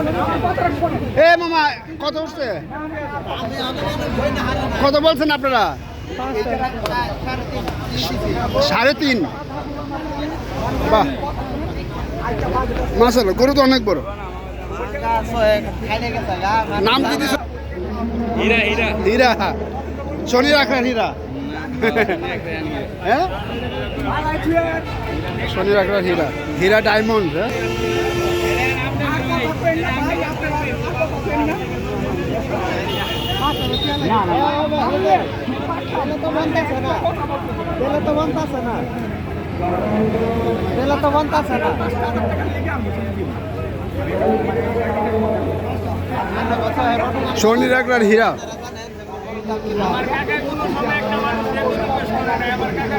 এ মামা কত উঠছে কত বলছেন আপনারা? সাড়ে তিন। বাহ। মাসাল গরু তো অনেক বড়। নাম কি দিছ? হীরা শনি রাখার হীরা। হ্যাঁ? শনি রাখার হীরা। হীরা ডায়মন্ড হ্যাঁ? তো বনতেছে না তেলে তো বনতেছে না তেলে তো বনতেছে না স্বর্ণীর একলার হীরা। আমার কাকা কোনো সময় একটা মানুষের কোনো পেশ করে না আমার কাকা